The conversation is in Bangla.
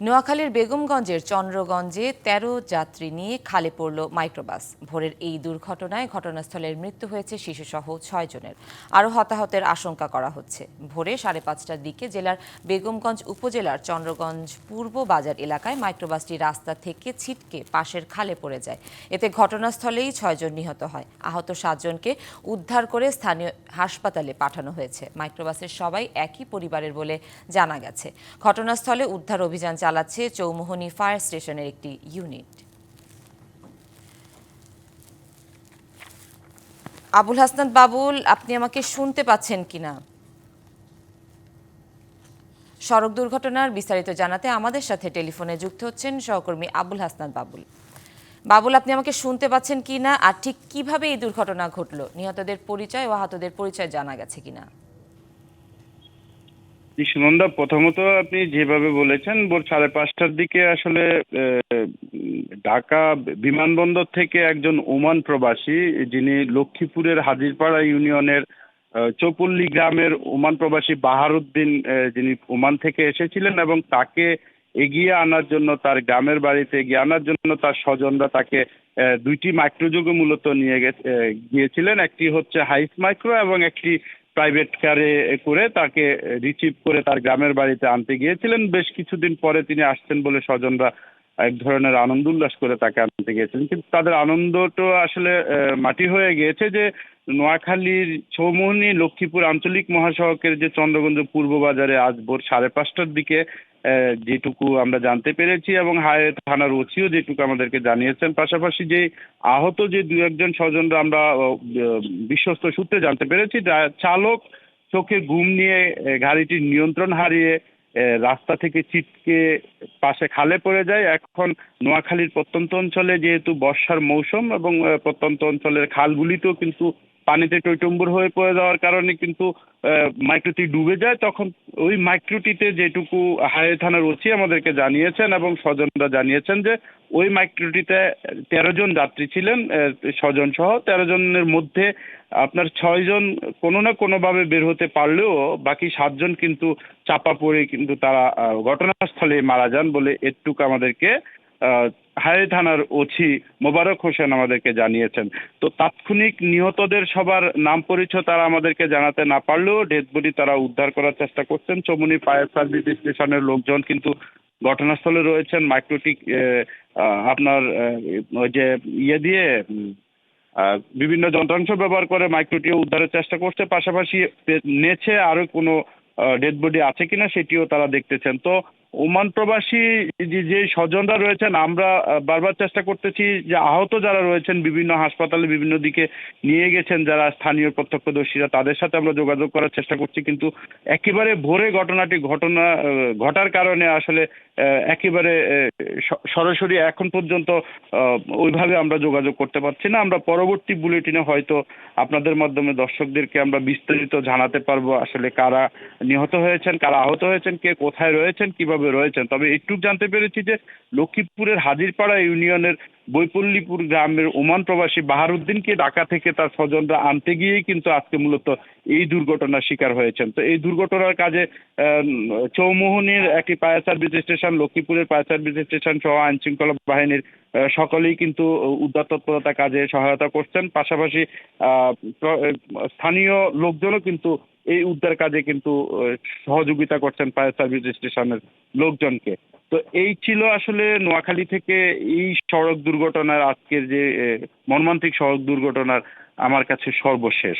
নোয়াখালীর বেগমগঞ্জের চন্দ্রগঞ্জে ১৩ যাত্রী নিয়ে খালে পড়ল মাইক্রোবাস। ভোরের এই দুর্ঘটনায় ঘটনাস্থলের মৃত্যু হয়েছে শিশুসহ ছয় জনের। আরও হতাহতের আশঙ্কা করা হচ্ছে। ভোরে সাড়ে পাঁচটার দিকে জেলার বেগমগঞ্জ উপজেলার চন্দ্রগঞ্জ পূর্ব বাজার এলাকায় মাইক্রোবাসটি রাস্তা থেকে ছিটকে পাশের খালে পড়ে যায়। এতে ঘটনাস্থলেই ছয়জন নিহত হয়। আহত সাতজনকে উদ্ধার করে স্থানীয় হাসপাতালে পাঠানো হয়েছে। মাইক্রোবাসের সবাই একই পরিবারের বলে জানা গেছে। ঘটনাস্থলে উদ্ধার অভিযান চালাচ্ছে চৌমোহনী ফায়ার স্টেশনের একটি ইউনিট। আবুল হাসনাত বাবুল, আপনি আমাকে শুনতে পাচ্ছেন কিনা? সড়ক দুর্ঘটনার বিস্তারিত জানাতে আমাদের সাথে টেলিফোনে যুক্ত হচ্ছেন সহকর্মী আবুল হাসনাত বাবুল। বাবুল, আপনি আমাকে শুনতে পাচ্ছেন কিনা? আর ঠিক কীভাবে এই দুর্ঘটনা ঘটলো? নিহতদের পরিচয় ও আহতদের পরিচয় জানা গেছে কিনা? সুনন্দা, প্রথমত আপনি যেভাবে বলেছেন, ভোর সাড়ে পাঁচটার দিকে আসলে ঢাকা বিমানবন্দর থেকে একজন ওমান প্রবাসী, যিনি লক্ষ্মীপুরের হাজিরপাড়া ইউনিয়নের চৌপল্লী গ্রামের ওমান প্রবাসী বাহারুদ্দিন যিনি ওমান থেকে এসেছিলেন এবং তাকে এগিয়ে আনার জন্য, তার গ্রামের বাড়িতে এগিয়ে আনার জন্য তার স্বজনরা তাকে দুইটি মাইক্রোযোগে মূলত নিয়ে গিয়েছিলেন। একটি হচ্ছে হাইস মাইক্রো এবং একটি প্রাইভেট কারে করে তাকে রিসিভ করে তার গ্রামের বাড়িতে আনতে গিয়েছিলেন। বেশ কিছুদিন পরে তিনি আসছেন বলে স্বজনরা এক ধরনের আনন্দ উল্লাস করে তাকে আনতে গিয়েছিলেন কিন্তু তাদের আনন্দ তো আসলে মাটি হয়ে গিয়েছে যে নোয়াখালীর চৌমোহনী লক্ষ্মীপুর আঞ্চলিক মহাসড়কের যে চন্দ্রগঞ্জ পূর্ব বাজারে আজ ভোর সাড়ে পাঁচটার দিকে যেটুকু আমরা জানতে পেরেছি এবং হায় থানার ওসিও যেটুকু আমাদেরকে জানিয়েছেন, পাশাপাশি যে আহত যে দু একজন স্বজনরা আমরা বিশ্বস্ত সূত্রে জানতে পেরেছি চালক চোখে ঘুম নিয়ে গাড়িটির নিয়ন্ত্রণ হারিয়ে রাস্তা থেকে ছিটকে পাশে খালে পড়ে যায়। এখন নোয়াখালীর প্রত্যন্ত অঞ্চলে যেহেতু বর্ষার মৌসুম এবং প্রত্যন্ত অঞ্চলের খালগুলিতেও কিন্তু পানিতে টইটম্বুর হয়ে পড়ে যাওয়ার কারণে কিন্তু মাইক্রোটি ডুবে যায়। তখন ওই মাইক্রোটিতে যেটুকু হায়ে থানার ওসি আমাদেরকে জানিয়েছেন এবং স্বজনরা জানিয়েছেন যে ওই মাইক্রোটিতে তেরো জন যাত্রী ছিলেন স্বজন সহ। তেরো জনের মধ্যে আপনার ছয়জন কোনো না কোনোভাবে বের হতে পারলেও বাকি সাতজন কিন্তু চাপা পড়ে কিন্তু তারা ঘটনাস্থলে মারা যান বলে এটুকু আমাদেরকে হায় থানার ওসি মোবারক হোসেন আমাদেরকে জানিয়েছেন। তো তাৎক্ষণিক নিহতদের সবার নাম পরিচয় তারা আমাদেরকে জানাতে না পারলেও ডেড বডি তারা উদ্ধার করার চেষ্টা করছেন। চমুনি ফায়ার সার্ভিস স্টেশনের লোকজন কিন্তু ঘটনাস্থলে রয়েছেন মাইক্রোটিক আপনার যে ইয়ে দিয়ে বিভিন্ন যন্ত্রাংশ ব্যবহার করে মাইক্রোটি উদ্ধারের চেষ্টা করছে। পাশাপাশি নেছে আরও কোনো ডেড বডি আছে কিনা সেটিও তারা দেখতেছেন। তো ওমান প্রবাসী যে স্বজনরা রয়েছেন, আমরা বারবার চেষ্টা করতেছি যে আহত যারা রয়েছেন বিভিন্ন হাসপাতালে বিভিন্ন দিকে নিয়ে গেছেন, যারা স্থানীয় প্রত্যক্ষদর্শীরা, তাদের সাথে আমরা যোগাযোগ করার চেষ্টা করছি। কিন্তু একেবারে ভোরে ঘটনাটি ঘটনা ঘটার কারণে আসলে একেবারে সরাসরি এখন পর্যন্ত ওইভাবে আমরা যোগাযোগ করতে পারছি না। আমরা পরবর্তী বুলেটিনে হয়তো আপনাদের মাধ্যমে দর্শকদেরকে আমরা বিস্তারিত জানাতে পারব আসলে কারা নিহত হয়েছেন, কারা আহত হয়েছেন, কে কোথায় রয়েছেন, কীভাবে রয়েছেন? তবে একটু জানতে পেরেছি যে লক্ষ্মীপুরের হাজিরপাড়া ইউনিয়নের বৈপল্লীপুর গ্রামের ওমান প্রবাসী বাহারুদ্দিনকে ঢাকা থেকে তার স্বজনরা আনতে গিয়েই কিন্তু আজকে মূলত এই দুর্ঘটনার শিকার হয়েছেন। তো এই দুর্ঘটনার কাজে চৌমোহনীর একটি ফায়ার সার্ভিস স্টেশন, লক্ষ্মীপুরের ফায়ার সার্ভিস স্টেশন সহ আইন শৃঙ্খলা বাহিনীর সকলেই কিন্তু উদ্ধার তৎপরতা কাজে সহায়তা করছেন। পাশাপাশি স্থানীয় লোকজনও কিন্তু এই উদ্ধার কাজে কিন্তু সহযোগিতা করছেন ফায়ার সার্ভিস স্টেশনের লোকজনকে। তো এই ছিল আসলে নোয়াখালী থেকে এই সড়ক দুর্ঘটনার আজকের যে মর্মান্তিক সড়ক দুর্ঘটনার আমার কাছে সর্বশেষ।